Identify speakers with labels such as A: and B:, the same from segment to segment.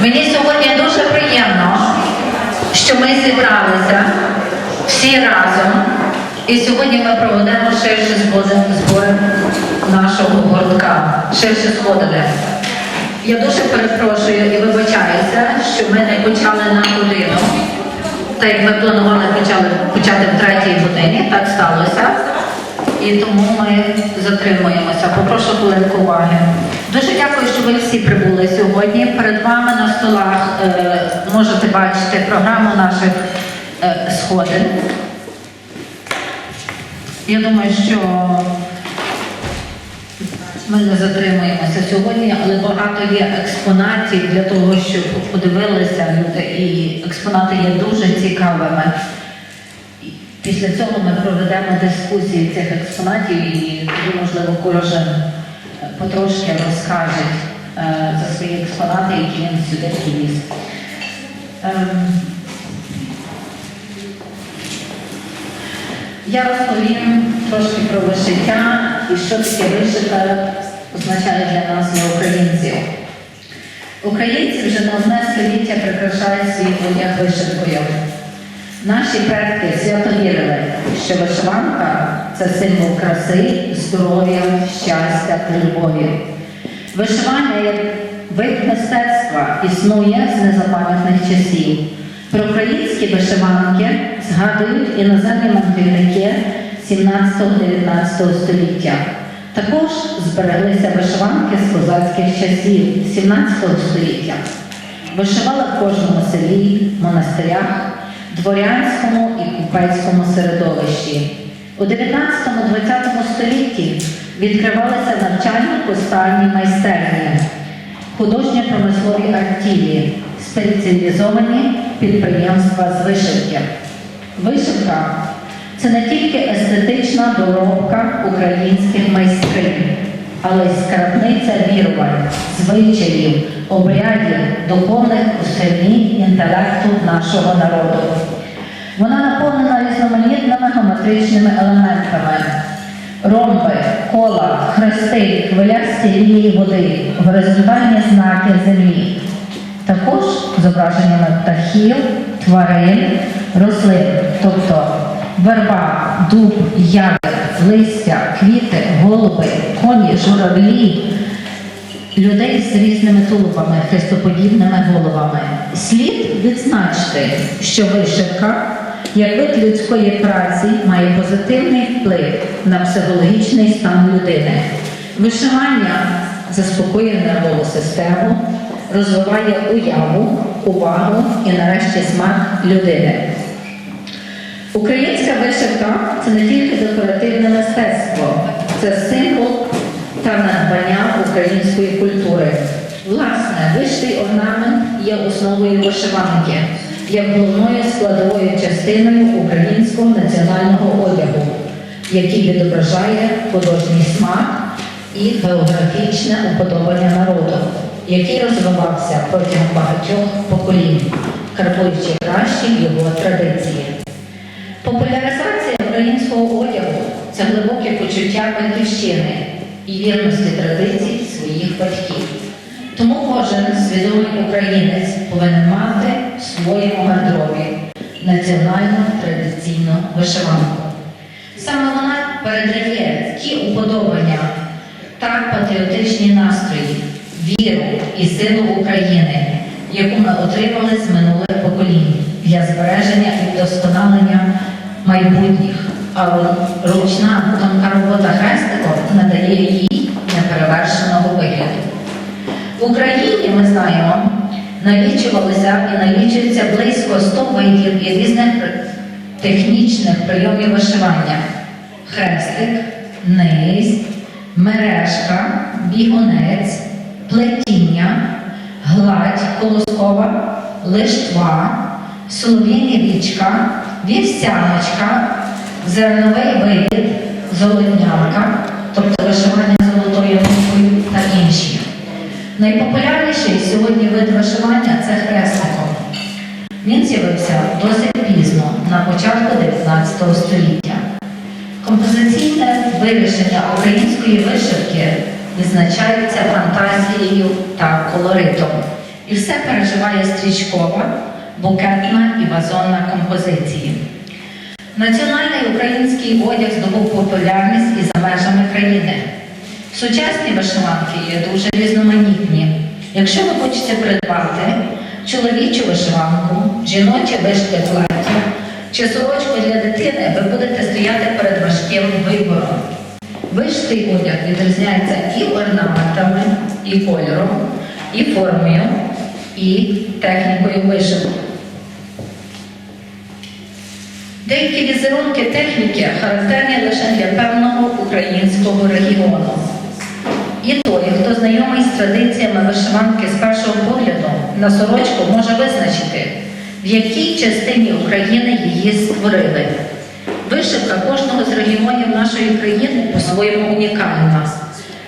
A: Мені сьогодні дуже приємно, що ми зібралися всі разом. І сьогодні ми проведемо ширші збори, нашого гуртка. Ширші сходини. Я дуже перепрошую і вибачаюся, що ми не почали на годину. Так як ми планували почали, почати в третій годині. І тому ми затримуємося. Попрошу хвилинку уваги. Дуже дякую, що ви всі прибули сьогодні. Перед вами на столах е, можете бачити програму наших е, сходин. Я думаю, що ми не затримуємося сьогодні, але багато є експонатів для того, щоб подивилися люди, і експонати є дуже цікавими. Після цього ми проведемо дискусії цих експонатів і тоді, можливо, кожен е, потрошки розкаже е, за свої експонати, які він сюди привіз. Ем, Я розповім трошки про вишиття і що таке вишита означає для нас, для українців. Українці вже не одне століття прикрашають свій одяг вишивкою. Наші предки свято вірили, що вишиванка це символ краси, здоров'я, щастя та любові. Вишивання як вид мистецтва існує з незапам'ятних часів. Про українські вишиванки згадують іноземні мандрівники 17-19 століття. Також збереглися вишиванки з козацьких часів 17 століття. Вишивали в кожному селі, монастирях, дворянському і купецькому середовищі. У 19-20 столітті відкривалися навчальні кустарні майстерні, художньо-промислові артілі, спеціалізовані підприємства з вишивки. Вишивка це не тільки естетична доробка українських майстрів, але й скарбниця вірувань, звичаїв, обрядів, духовних устремлінь інтелекту нашого народу. Вона наповнена різноманітними геометричними елементами. Ромби, кола, хрести, хвилясті лінії води, горизонтальні знаки землі. Також зображеннями птахів, тварин, рослин, тобто верба, дуб, ягід, листя, квіти, голуби, коні, журавлі, людей з різними тулубами, хрестоподібними головами. Слід відзначити, що вишивка, як вид людської праці, має позитивний вплив на психологічний стан людини. Вишивання заспокоює нервову систему, розвиває уяву, увагу і нарешті смак людини. Українська вишивка це не тільки декоративне мистецтво, це символ та надбання української культури. Власне, вишитий орнамент є основою вишиванки, як головною складовою частиною українського національного одягу, який відображає художній смак і географічне уподобання народу, який розвивався протягом багатьох поколінь, карбуючи кращі його традиції. Популяризація українського одягу це глибоке почуття батьківщини і вірності традицій своїх батьків. Тому кожен свідомий українець повинен мати в своєму гардеробі національну традиційну вишиванку. Саме вона передає ті уподобання та патріотичні настрої, віру і силу України, яку ми отримали з минулих поколінь для збереження і вдосконалення майбутніх, а ручна тонка робота хрестиком надає їй неперевершеного вигляду. В Україні ми знаємо, налічувалися і налічується близько 100 видів і різних технічних прийомів вишивання: хрестик, низ, мережка, бігунець, плетіння, гладь колоскова, лиштва, солов'їнівічка, вівсяночка, зерновий вивід, золотнянка, тобто вишивання золотою ниткою та інші. Найпопулярніший сьогодні вид вишивання це хрестиком. Він з'явився досить пізно, на початку 19 століття. Композиційне вирішення української вишивки відзначається фантазією та колоритом. І все переживає стрічкова, букетна і вазонна композиції. Національний український одяг здобув популярність і за межами країни. Сучасні вишиванки є дуже різноманітні. Якщо ви хочете придбати чоловічу вишиванку, жіноче вишите плаття чи сорочку для дитини, ви будете стояти перед важким вибором. Вишитий одяг відрізняється і орнаментами, і кольором, і формою, і технікою вишивки. Деякі візерунки техніки характерні лише для певного українського регіону. І той, хто знайомий з традиціями вишиванки з першого погляду, на сорочку може визначити, в якій частині України її створили. Вишивка кожного з регіонів нашої країни по-своєму унікальна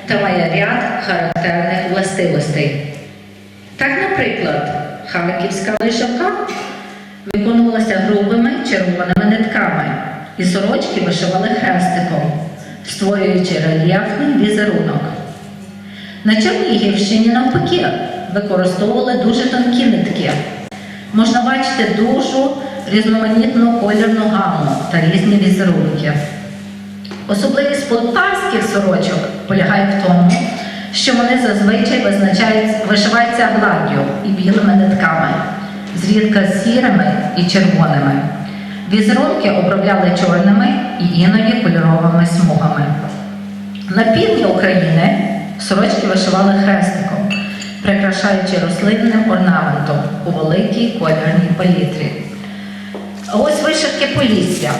A: та має ряд характерних властивостей. Так, наприклад, харківська вишивка виконувалася грубими червоними нитками, і сорочки вишивали хрестиком, створюючи рельєфний візерунок. На Чернігівщині навпаки використовували дуже тонкі нитки. Можна бачити дуже різноманітну колірну гаму та різні візерунки. Особливість полтавських сорочок полягає в тому, що вони зазвичай вишиваються гладдю і білими нитками, зрідка сірими і червоними. Візерунки обробляли чорними і іноді кольоровими смугами. На півдні України сорочки вишивали хрестиком, прикрашаючи рослинним орнаментом у великій кольорній палітрі. А ось вишивки Полісся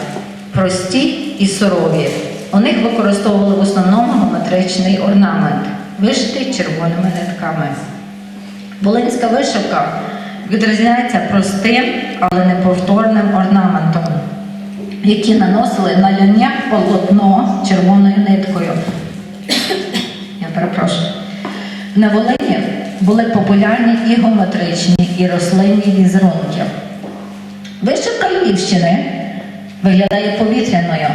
A: прості і сурові. У них використовували в основному геометричний орнамент, вишитий червоними нитками. Волинська вишивка відрізняється простим, але неповторним орнаментом, які наносили на льоня полотно червоною ниткою. Я перепрошую. На Волині були популярні і геометричні, і рослинні візерунки. Вишивка Львівщини виглядає повітряною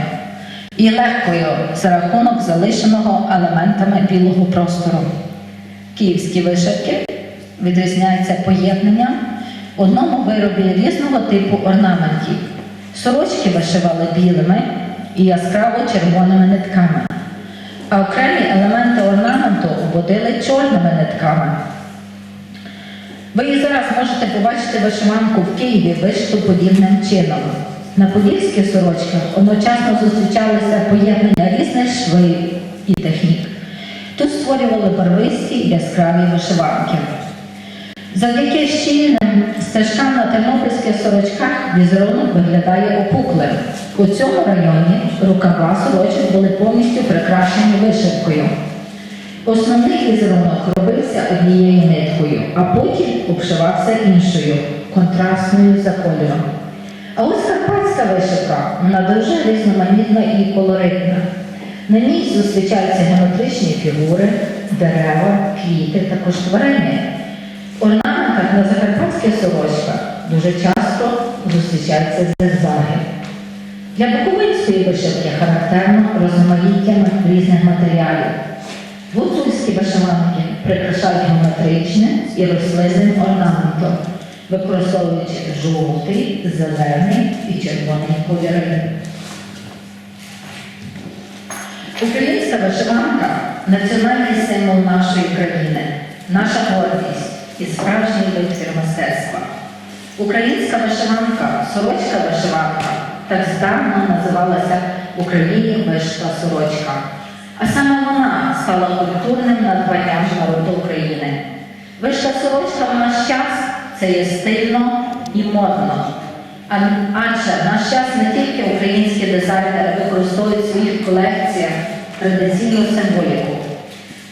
A: і легкою за рахунок залишеного елементами білого простору. Київські вишивки відрізняються поєднанням в одному виробі різного типу орнаментів. Сорочки вишивали білими і яскраво червоними нитками, а окремі елементи орнаменту обводили чорними нитками. Ви і зараз можете побачити вишиванку в Києві вишиту подібним чином. На подільських сорочках одночасно зустрічалися поєднання різних швів і технік. Тут створювали барвисті яскраві вишиванки. Завдяки щільним стежкам на тернопільських сорочках візерунок виглядає опуклим. У цьому районі рукава сорочок були повністю прикрашені вишивкою. Основний візерунок робився однією ниткою, а потім обшивався іншою, контрастною за кольором. А ось карпатська вишивка, вона дуже різноманітна і колоритна. На ній зустрічаються геометричні фігури, дерева, квіти, також тварини. На закарпатських сорочках дуже часто зустрічаються зигзаги. Для буковинської вишивки характерно розмаїття різних матеріалів. Гуцульські вишиванки прикрашають геометричним і рослинним орнаментом, використовуючи жовтий, зелений і червоний кольори. Українська вишиванка національний символ нашої країни, наша гордість і справжній витвір мистецтва. Українська вишиванка, сорочка вишиванка, так здавна називалася в Україні вишита сорочка. А саме вона стала культурним надбанням народу України. Вишита сорочка в наш час це є стильно і модно. Адже в наш час не тільки українські дизайнери використовують в своїх колекціях традиційну символіку,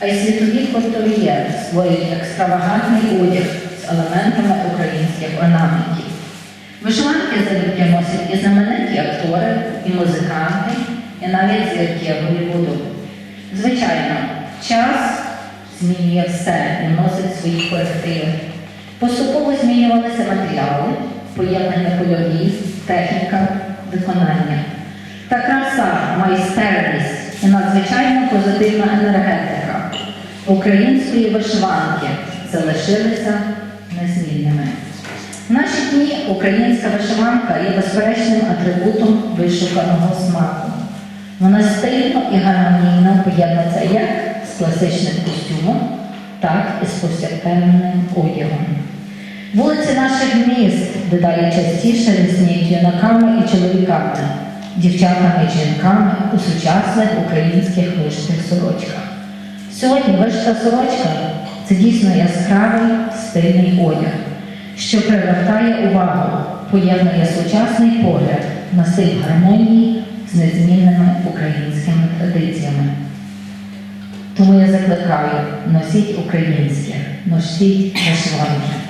A: а й світові культур'є створюють екстравагантний одяг з елементами українських орнаментів. Вишиванки залюбки носять і знамениті актори, і музиканти, і навіть зірки Голлівуду. Звичайно, час змінює все і вносить свої корективи. Поступово змінювалися матеріали, поєднання кольорів, техніка, виконання. Та краса, майстерність і надзвичайно позитивна енергетика української вишиванки залишилися незмінними.
B: В наші дні українська вишиванка є безперечним атрибутом вишуканого смаку. Вона стильно і гармонійно поєднується як з класичним костюмом, так і з повсякденним одягом. Вулиці наших міст дедалі частіше різніють юнаками і чоловіками, дівчатами і жінками у сучасних українських вишитих сорочках. Сьогодні вишита сорочка це дійсно яскравий стильний одяг, що привертає увагу, поєднує сучасний погляд на стиль гармонії з незмінними українськими традиціями. Тому я закликаю носіть українське, носіть вишиванки.